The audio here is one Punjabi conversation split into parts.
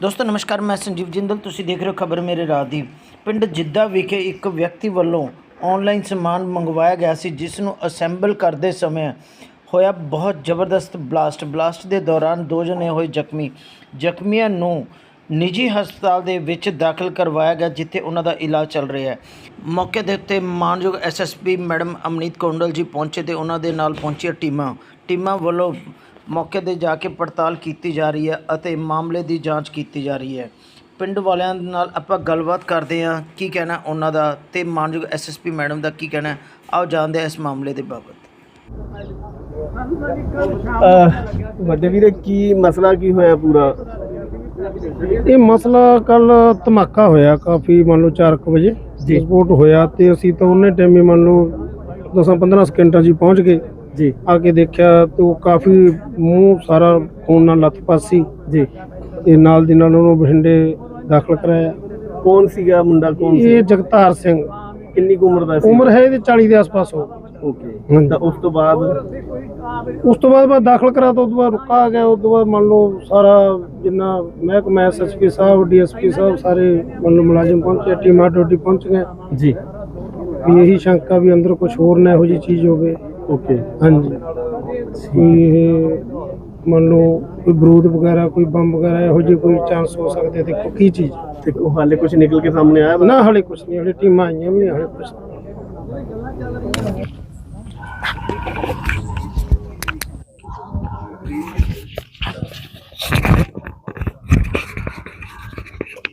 ਦੋਸਤੋ, ਨਮਸਕਾਰ, ਮੈਂ ਸੰਜੀਵ ਜਿੰਦਲ। ਤੁਸੀਂ ਦੇਖ ਰਹੇ ਹੋ ਖਬਰ ਮੇਰੇ ਰਾਤ ਦੀ। ਪਿੰਡ ਜਿੱਦਾ ਵਿਖੇ ਇੱਕ ਵਿਅਕਤੀ ਵੱਲੋਂ ਆਨਲਾਈਨ ਸਮਾਨ ਮੰਗਵਾਇਆ ਗਿਆ ਸੀ ਜਿਸ ਨੂੰ ਅਸੈਂਬਲ ਕਰਦੇ ਸਮੇਂ ਹੋਇਆ ਬਹੁਤ ਜ਼ਬਰਦਸਤ ਬਲਾਸਟ ਬਲਾਸਟ ਦੇ ਦੌਰਾਨ ਦੋ ਜਣੇ ਹੋਏ ਜ਼ਖਮੀ। ਜ਼ਖਮੀਆਂ ਨੂੰ ਨਿੱਜੀ ਹਸਪਤਾਲ ਦੇ ਵਿੱਚ ਦਾਖਲ ਕਰਵਾਇਆ ਗਿਆ, ਜਿੱਥੇ ਉਹਨਾਂ ਦਾ ਇਲਾਜ ਚੱਲ ਰਿਹਾ ਹੈ। ਮੌਕੇ ਦੇ ਉੱਤੇ ਮਾਨਯੋਗ ਐਸਐਸਪੀ ਮੈਡਮ ਅਮਨੀਤ ਕੌਂਡਲ ਜੀ ਪਹੁੰਚੇ ਤੇ ਉਹਨਾਂ ਦੇ ਨਾਲ ਪਹੁੰਚੀਆਂ ਟੀਮਾਂ। ਟੀਮਾਂ ਵੱਲੋਂ ਮੌਕੇ ਤੇ ਜਾ ਕੇ ਪੜਤਾਲ ਕੀਤੀ ਜਾ ਰਹੀ ਹੈ ਅਤੇ ਮਾਮਲੇ ਦੀ ਜਾਂਚ ਕੀਤੀ ਜਾ ਰਹੀ ਹੈ। ਪਿੰਡ ਵਾਲਿਆਂ ਨਾਲ ਆਪਾਂ ਗੱਲਬਾਤ ਕਰਦੇ ਹਾਂ। ਕੀ ਕਹਿਣਾ ਉਹਨਾਂ ਦਾ ਤੇ ਮਾਨਯੋਗ ਐਸਐਸਪੀ ਮੈਡਮ ਦਾ ਕੀ ਕਹਿਣਾ। ਆਓ ਜਾਣਦੇ ਹਾਂ ਇਸ ਮਾਮਲੇ ਦੇ ਬਾਬਤ। ਅਹ ਵੱਡੇ ਵੀਰੇ ਕੀ ਮਸਲਾ ਕੀ ਹੋਇਆ ਪੂਰਾ? ਇਹ ਮਸਲਾ ਕੱਲ ਧਮਾਕਾ ਹੋਇਆ ਕਾਫੀ ਮੰਨ ਲਓ 4:00 ਵਜੇ। ਜੀ। ਵਿਸਫੋਟ ਹੋਇਆ ਤੇ ਅਸੀਂ ਤਾਂ ਉਹਨੇ ਟਾਈਮ ਹੀ ਮੰਨ ਲਓ 10-15 ਸਕਿੰਟਾਂ 'ਚ ਹੀ ਪਹੁੰਚ ਗਏ। ਜੀ। ਆ ਕੇ ਦੇਖਿਆ ਤੇ ਕਾਫੀ ਮੂੰਹ ਸਾਰਾ ਖੂਨ ਨਾਲ ਲੱਥਪੱਥ ਸੀ ਜੀ। ਤੇ ਨਾਲ ਦੀ ਨਾਲ ਉਹਨੂੰ ਬਠਿੰਡੇ ਦਾਖਲ ਕਰਾਇਆ। ਕੌਣ ਸੀਗਾ ਮੁੰਡਾ ਕੌਣ ਸੀ? ਇਹ ਜਗਤਾਰ ਸਿੰਘ। ਕਿੰਨੀ ਕੁ ਉਮਰ ਦਾ ਸੀ? ਉਮਰ ਹੈ ਇਹਦੀ 40 ਦੇ ਆਸ-ਪਾਸ ਹੋ ਓਕੇ। ਤਾਂ ਉਸ ਤੋਂ ਬਾਅਦ? ਉਸ ਤੋਂ ਬਾਅਦ ਮੈਂ ਦਾਖਲ ਕਰਾ ਤਾਂ ਉਸ ਤੋਂ ਬਾਅਦ ਰੁਕਾ ਗਿਆ। ਉਸ ਤੋਂ ਬਾਅਦ ਮੰਨ ਲਓ ਸਾਰਾ ਜਿੰਨਾ ਮਹਿਕਮਾ ਐਸਐਸਪੀ ਸਾਹਿਬ ਡੀਐਸਪੀ ਸਾਹਿਬ ਸਾਰੇ ਮੰਨ ਲਓ ਮੁਲਾਜ਼ਮ ਪਹੁੰਚੇ ਟੀਮਾਂ ਟੋਟੀ ਪਹੁੰਚ ਗਏ ਜੀ। ਵੀ ਇਹੀ ਸ਼ੰਕਾ ਵੀ ਅੰਦਰ ਕੁਝ ਹੋਰ ਨਾ ਇਹੋ ਜਿਹੀ ਚੀਜ਼ ਹੋਵੇ। ਓਕੇ ਹਾਂਜੀ। ਵੀ ਇਹ ਮੰਨ ਲਓ ਕੋਈ ਬਰੂਦ ਵਗੈਰਾ ਕੋਈ ਬੰਬ ਵਗੈਰਾ ਇਹੋ ਜਿਹੀ ਕੋਈ ਚਾਂਸ ਹੋ ਸਕਦੇ ਦੇਖੋ ਕੀ ਚੀਜ਼? ਤੇ ਉਹ ਹਾਲੇ ਕੁਝ ਨਿਕਲ ਕੇ ਸਾਹਮਣੇ ਆਇਆ ਨਾ ਹਲੇ ਕੁਝ ਨਹੀਂ ਹਲੇ ਟੀਮਾਂ ਆਈਆਂ ਵੀ ਹਲੇ ਕੁਝ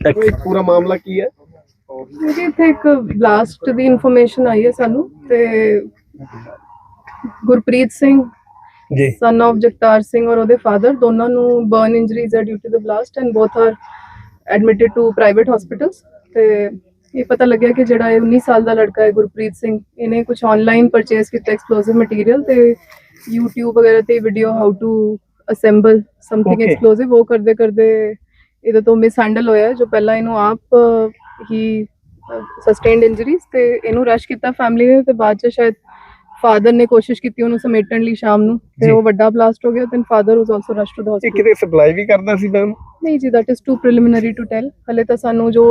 ਇਹ ਪੂਰਾ ਮਾਮਲਾ ਕੀ ਹੈ? ਜੀ ਇੱਥੇ ਇੱਕ ਬਲਾਸਟ ਦੀ ਇਨਫੋਰਮੇਸ਼ਨ ਆਈ ਹੈ ਸਾਨੂੰ ਤੇ ਗੁਰਪ੍ਰੀਤ ਸਿੰਘ ਜੀ ਸਨ of ਜਗਤਾਰ ਸਿੰਘ ਔਰ ਉਹਦੇ ਫਾਦਰ ਦੋਨਾਂ ਨੂੰ ਬਰਨ ਇੰਜਰੀਜ਼ ਹੈ due to the blast and both are admitted to private hospitals ਤੇ ਇਹ ਪਤਾ ਲੱਗਿਆ ਕਿ ਜਿਹੜਾ ਇਹ 19 ਸਾਲ ਦਾ ਲੜਕਾ ਹੈ ਗੁਰਪ੍ਰੀਤ ਸਿੰਘ ਇਹਨੇ ਕੁਝ ਆਨਲਾਈਨ ਪਰਚੇਸ ਕੀਤਾ ਐਕਸਪਲੋਸਿਵ ਮਟੀਰੀਅਲ ਤੇ YouTube ਵਗੈਰਾ ਤੇ video how to assemble something. Explosive ਉਹ ਕਰਦੇ ਕਰਦੇ ਇਹਦੇ ਤੋਂ ਮਿਸ ਹੈਂਡਲ ਹੋਇਆ ਜੋ ਪਹਿਲਾਂ ਇਹਨੂੰ ਆਪ ਹੀ ਸਸਟੇਨਡ ਇੰਜਰੀਜ਼ ਤੇ ਇਹਨੂੰ ਰਸ਼ ਕੀਤਾ ਫੈਮਿਲੀ ਨੇ ਤੇ ਬਾਅਦ ਚ ਸ਼ਾਇਦ ਫਾਦਰ ਨੇ ਕੋਸ਼ਿਸ਼ ਕੀਤੀ ਉਹਨੂੰ ਸਮੇਟਣ ਲਈ ਸ਼ਾਮ ਨੂੰ। ਤੇ ਉਹ ਵੱਡਾ ਬਲਾਸਟ ਹੋ ਗਿਆ ਤੇ father was also rush to the ਇਹ ਹਸਪੀਟਲ ਕਿਤੇ ਸਪਲਾਈ ਵੀ ਕਰਦਾ ਸੀ ਮੈਮ ਨਹੀਂ ਜੀ that is to preliminary to tell ਹਲੇ ਤਾਂ ਸਾਨੂੰ ਜੋ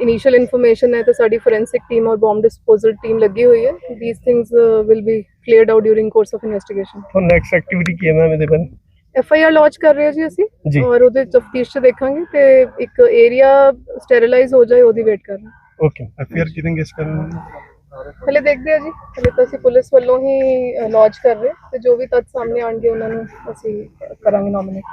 ਇਨੀਸ਼ੀਅਲ ਇਨਫੋਰਮੇਸ਼ਨ ਹੈ ਤੇ ਸਾਡੀ ਫੋਰੈਂਸਿਕ ਟੀਮ ਔਰ ਬੰਬ ਡਿਸਪੋਜ਼ਲ ਟੀਮ ਲੱਗੀ ਹੋਈ ਹੈ। These things will be cleared out during course of investigation ਹੁਣ ਨੈਕਸਟ ਐਕਟੀਵਿਟੀ ਕੀ ਹੈ ਮੈਮ ਇਹਦੇ ਬਾਰੇ? ਐਫ ਆਈ ਆਰ ਲਾਂਚ ਕਰ ਰਹੇ ਹਾਂ ਜੀ ਅਸੀਂ। ਔਰ ਉਹਦੇ ਤਫਤੀਸ਼ ਚ ਦੇਖਾਂਗੇ ਤੇ ਇੱਕ ਏਰੀਆ ਸਟੈਰੀਲਾਈਜ਼ ਹੋ ਜਾਏ ਉਹਦੀ ਵੇਟ ਕਰ ਰਹੇ ਹਾਂ। ਓਕੇ ਫਿਰ ਕਿਦਾਂ ਇਸ ਕਰਨ ਹਲੇ ਦੇਖਦੇ ਆ ਜੀ। ਹਲੇ ਤਾਂ ਅਸੀਂ ਪੁਲਿਸ ਵੱਲੋਂ ਹੀ ਲਾਂਚ ਕਰ ਰਹੇ ਤੇ ਜੋ ਵੀ ਤੱਥ ਸਾਹਮਣੇ ਆਣਗੇ ਉਹਨਾਂ ਨੂੰ ਅਸੀਂ ਕਰਾਂਗੇ ਨੋਮੀਨੇਟ